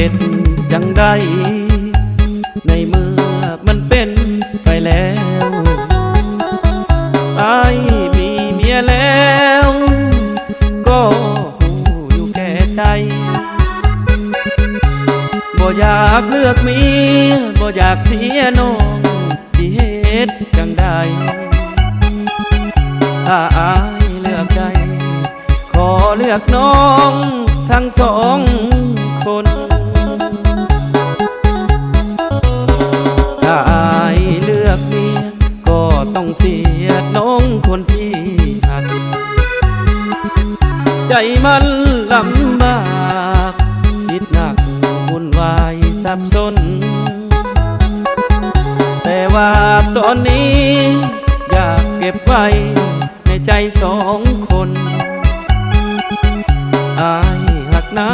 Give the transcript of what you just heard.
เหตุจังใดในเมื่อมันเป็นไปแล้วไอายมีเมียแล้ว ก็หูอยู่แก่ใจ บ่อยากเลือกเมียบ่อยากเสียน้องสิเหตุจังใดถ้าอายเลือกได้ขอเลือกน้องทั้งสอง ยดน้องคนที่หัก ใจมันลำบากคิดหนักวุ่นวายสับสน แต่ว่าตอนนี้ อยากเก็บไว้ในใจสองคน อายหักหน้า